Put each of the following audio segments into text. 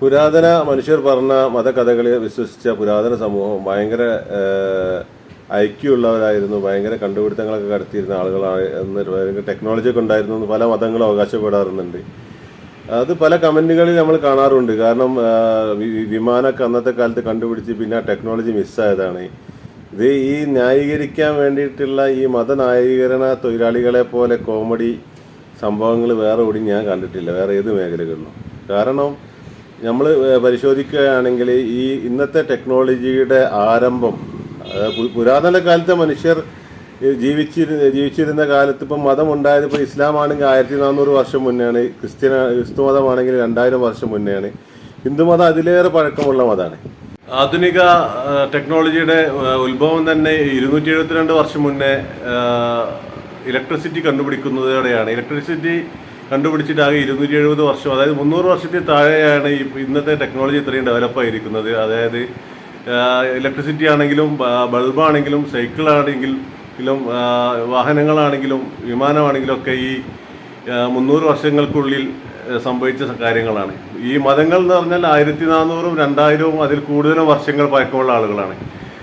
പുരാതന മനുഷ്യർ പറഞ്ഞ മതകഥകളെ വിശ്വസിച്ച പുരാതന സമൂഹം ഭയങ്കര ഐക്യമുള്ളവരായിരുന്നു ഭയങ്കര കണ്ടുപിടുത്തങ്ങളൊക്കെ കടത്തിയിരുന്ന ആളുകളാണ് എന്ന് ഭയങ്കര ടെക്നോളജി ഒക്കെ ഉണ്ടായിരുന്നു എന്ന് പല മതങ്ങളും അവകാശപ്പെടാറുന്നുണ്ട് അത് പല കമന്റുകളിൽ നമ്മൾ കാണാറുണ്ട്. കാരണം വിമാനമൊക്കെ അന്നത്തെ കാലത്ത് കണ്ടുപിടിച്ച് പിന്നെ ആ ടെക്നോളജി മിസ്സായതാണ് ഇത് ഈ ന്യായീകരിക്കാൻ വേണ്ടിയിട്ടുള്ള ഈ മതന്യായീകരണ തൊഴിലാളികളെ പോലെ കോമഡി സംഭവങ്ങൾ വേറെ ഒടി ഞാൻ കണ്ടിട്ടില്ല. വേറെ ഏത് മേഖലകളിലും. കാരണം നമ്മൾ പരിശോധിക്കുകയാണെങ്കിൽ ഈ ഇന്നത്തെ ടെക്നോളജിയുടെ ആരംഭം പുരാതന കാലത്തെ മനുഷ്യർ ജീവിച്ചിരുന്ന ജീവിച്ചിരുന്ന കാലത്ത് ഇപ്പം മതം ഉണ്ടായത് ഇപ്പോൾ ഇസ്ലാം ആണെങ്കിൽ ആയിരത്തി നാനൂറ് വർഷം മുന്നെയാണ് ക്രിസ്ത്യൻ ക്രിസ്തു മതമാണെങ്കിൽ രണ്ടായിരം വർഷം മുന്നെയാണ്. ഹിന്ദുമതം അതിലേറെ പഴക്കമുള്ള മതമാണ്. ആധുനിക ടെക്നോളജിയുടെ ഉത്ഭവം തന്നെ ഇരുന്നൂറ്റി എഴുപത്തിരണ്ട് വർഷം മുന്നേ ഇലക്ട്രിസിറ്റി കണ്ടുപിടിക്കുന്നതോടെയാണ്. ഇലക്ട്രിസിറ്റി കണ്ടുപിടിച്ചിട്ട് ആകെ ഇരുന്നൂറ്റി എഴുപത് വർഷം അതായത് മുന്നൂറ് വർഷത്തിൽ താഴെയാണ് ഈ ഇന്നത്തെ ടെക്നോളജി ഇത്രയും ഡെവലപ്പായിരിക്കുന്നത് അതായത് ഇലക്ട്രിസിറ്റി ആണെങ്കിലും ബൾബാണെങ്കിലും ആ, വാഹനങ്ങളാണെങ്കിലും വിമാനമാണെങ്കിലും ഒക്കെ ഈ മുന്നൂറ് വർഷങ്ങൾക്കുള്ളിൽ സംഭവിച്ച കാര്യങ്ങളാണ്. ഈ മതങ്ങൾ എന്ന് പറഞ്ഞാൽ ആയിരത്തി നാനൂറും രണ്ടായിരവും അതിൽ കൂടുതലും വർഷങ്ങൾ പഴക്കമുള്ള ആളുകളാണ്.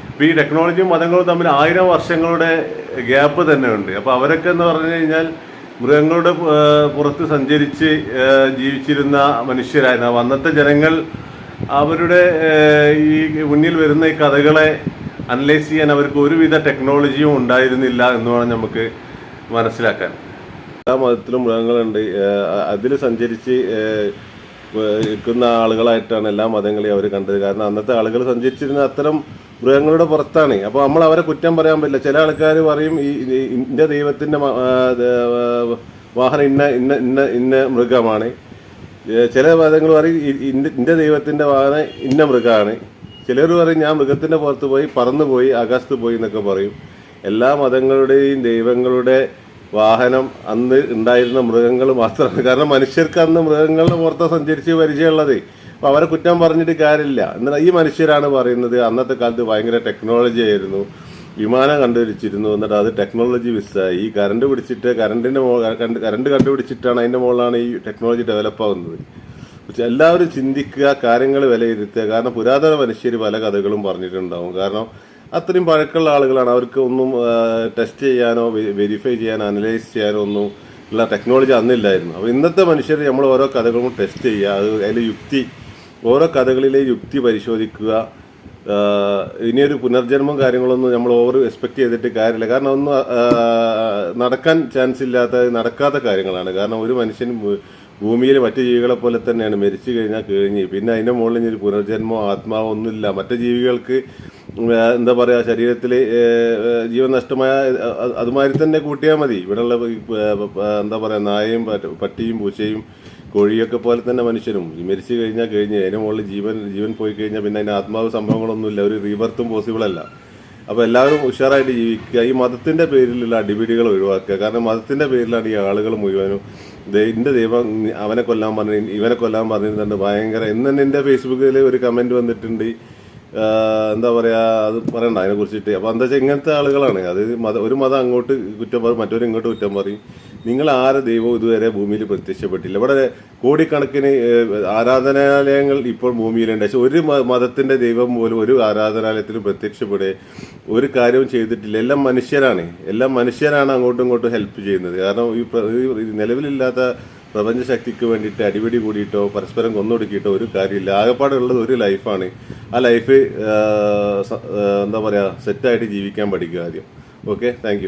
ഇപ്പോൾ ഈ ടെക്നോളജിയും മതങ്ങളും തമ്മിൽ ആയിരം വർഷങ്ങളുടെ ഗ്യാപ്പ് തന്നെ ഉണ്ട് അപ്പോൾ അവരൊക്കെ എന്ന് പറഞ്ഞു കഴിഞ്ഞാൽ മൃഗങ്ങളുടെ പുറത്ത് സഞ്ചരിച്ച് ജീവിച്ചിരുന്ന മനുഷ്യരായിരുന്നു. അന്നത്തെ ജനങ്ങൾ അവരുടെ ഈ മുന്നിൽ വരുന്ന ഈ കഥകളെ അനലൈസ് ചെയ്യാൻ അവർക്ക് ഒരുവിധ ടെക്നോളജിയും ഉണ്ടായിരുന്നില്ല എന്ന് വേണം നമുക്ക് മനസ്സിലാക്കാൻ. എല്ലാ മതത്തിലും മൃഗങ്ങളുണ്ട്. അതിൽ സഞ്ചരിച്ച് നിൽക്കുന്ന ആളുകളായിട്ടാണ് എല്ലാ മതങ്ങളെയും അവർ കണ്ടത്. കാരണം അന്നത്തെ ആളുകൾ സഞ്ചരിച്ചിരുന്ന അത്തരം മൃഗങ്ങളുടെ പുറത്താണ്. അപ്പോൾ നമ്മൾ അവരെ കുറ്റം പറയാൻ പറ്റില്ല. ചില ആൾക്കാർ പറയും ഈ ഇന്ത്യ ദൈവത്തിന്റെ വാഹനം ഇന്ന ഇന്ന ഇന്ന ഇന്ന മൃഗമാണ്. ചില മതങ്ങൾ പറയും ഇന്ത്യ ദൈവത്തിന്റെ വാഹനം ഇന്ന മൃഗമാണ്. ചിലർ പറയും ഞാൻ മൃഗത്തിന്റെ പുറത്ത് പോയി പറന്നു പോയി ആകാശത്ത് പോയി എന്നൊക്കെ പറയും. എല്ലാ മതങ്ങളുടെയും ദൈവങ്ങളുടെ വാഹനം അന്ന് ഉണ്ടായിരുന്ന മൃഗങ്ങൾ മാത്രമാണ്. കാരണം മനുഷ്യർക്ക് അന്ന് മൃഗങ്ങളുടെ പുറത്ത് സഞ്ചരിച്ച് പരിചയമുള്ളത്. അപ്പോൾ അവരെ കുറ്റം പറഞ്ഞിട്ട് കാര്യമില്ല. എന്നാൽ ഈ മനുഷ്യരാണ് പറയുന്നത് അന്നത്തെ കാലത്ത് ഭയങ്കര ടെക്നോളജി ആയിരുന്നു. വിമാനം കണ്ടുപിടിച്ചിരുന്നു. എന്നിട്ട് അത് ടെക്നോളജി മിസ്സായി ഈ കറണ്ട് പിടിച്ചിട്ട് കറണ്ടിന്റെ കറണ്ട് കണ്ടുപിടിച്ചിട്ടാണ് അതിന്റെ മുകളിലാണ് ഈ ടെക്നോളജി ഡെവലപ്പ് ആകുന്നത് പക്ഷെ എല്ലാവരും ചിന്തിക്കുക കാര്യങ്ങൾ വിലയിരുത്തുക. കാരണം പുരാതന മനുഷ്യർ പല കഥകളും പറഞ്ഞിട്ടുണ്ടാവും. കാരണം അത്രയും പഴക്കമുള്ള ആളുകളാണ്. അവർക്ക് ഒന്നും ടെസ്റ്റ് ചെയ്യാനോ വെരിഫൈ ചെയ്യാനോ അനലൈസ് ചെയ്യാനോ ഒന്നും ഉള്ള ടെക്നോളജി അന്നില്ലായിരുന്നു. അപ്പോൾ ഇന്നത്തെ മനുഷ്യർ നമ്മൾ ഓരോ കഥകളും ടെസ്റ്റ് ചെയ്യുക. അത് അതിൽ യുക്തി ഓരോ കഥകളിലെ യുക്തി പരിശോധിക്കുക ഇനിയൊരു പുനർജന്മം കാര്യങ്ങളൊന്നും നമ്മൾ ഓവർ എക്സ്പെക്ട് ചെയ്തിട്ട് കാര്യമില്ല. കാരണം ഒന്നും നടക്കാൻ ചാൻസ് ഇല്ലാത്ത നടക്കാത്ത കാര്യങ്ങളാണ്. കാരണം ഒരു മനുഷ്യൻ ഭൂമിയിൽ മറ്റു ജീവികളെ പോലെ തന്നെയാണ്. മരിച്ചു കഴിഞ്ഞാൽ കഴിഞ്ഞ്. പിന്നെ അതിന്റെ മുകളിൽ ഇനി ഒരു പുനർജന്മോ ആത്മാവോ ഒന്നുമില്ല. മറ്റു ജീവികൾക്ക് എന്താ പറയുക ശരീരത്തിൽ ജീവൻ നഷ്ടമായ അതുമാതിരി തന്നെ കൂട്ടിയാൽ മതി. ഇവിടെയുള്ള എന്താ പറയുക നായയും പട്ടിയും പൂച്ചയും കോഴിയൊക്കെ പോലെ തന്നെ മനുഷ്യനും മരിച്ചു കഴിഞ്ഞാൽ കഴിഞ്ഞ് അതിന് മുകളിൽ ജീവൻ ജീവൻ പോയി കഴിഞ്ഞാൽ പിന്നെ അതിന് ആത്മാവ് സംഭവങ്ങളൊന്നുമില്ല. ഒരു റീബർത്തും പോസിബിൾ അല്ല. അപ്പോൾ എല്ലാവരും ഉഷാറായിട്ട് ജീവിക്കുക. ഈ മതത്തിന്റെ പേരിലുള്ള അടിപിടികൾ ഒഴിവാക്കുക. കാരണം മതത്തിന്റെ പേരിലാണ് ഈ ആളുകൾ മുഴുവനും ഇന്റെ ദൈവം അവനെ കൊല്ലാൻ പറഞ്ഞു ഇവനെ കൊല്ലാൻ പറഞ്ഞിരുന്നുണ്ട്. ഭയങ്കര ഇന്ന് തന്നെ എന്റെ ഫേസ്ബുക്കിൽ ഒരു കമന്റ് വന്നിട്ടുണ്ട്. എന്താ പറയാ അത് പറയണ്ട അതിനെ കുറിച്ചിട്ട്. അപ്പൊ എന്താ വെച്ചാൽ ഇങ്ങനത്തെ ആളുകളാണ്. അതായത് മത ഒരു മതം അങ്ങോട്ട് കുറ്റം പറയും മറ്റൊരു ഇങ്ങോട്ട് കുറ്റം പറയും. നിങ്ങൾ ആരെ ദൈവവും ഇതുവരെ ഭൂമിയിൽ പ്രത്യക്ഷപ്പെട്ടില്ല. ഇവിടെ കോടിക്കണക്കിന് ആരാധനാലയങ്ങൾ ഇപ്പോൾ ഭൂമിയിലുണ്ട്. പക്ഷെ ഒരു മതത്തിന്റെ ദൈവം പോലും ഒരു ആരാധനാലയത്തിലും പ്രത്യക്ഷപ്പെടുക ഒരു കാര്യവും ചെയ്തിട്ടില്ല. എല്ലാം മനുഷ്യരാണ്. എല്ലാം മനുഷ്യരാണ് അങ്ങോട്ടും ഇങ്ങോട്ടും ഹെൽപ്പ് ചെയ്യുന്നത്. കാരണം ഈ നിലവിലില്ലാത്ത പ്രപഞ്ചശക്തിക്ക് വേണ്ടിയിട്ട് അടിപിടി കൂടിയിട്ടോ പരസ്പരം കൊന്നൊടുക്കിയിട്ടോ ഒരു കാര്യമില്ല. ആകെപ്പാടെ ഉള്ളത് ഒരു ലൈഫാണ്. ആ ലൈഫ് എന്താ പറയുക സെറ്റായിട്ട് ജീവിക്കാൻ പഠിക്കുക ആദ്യം. Okay thank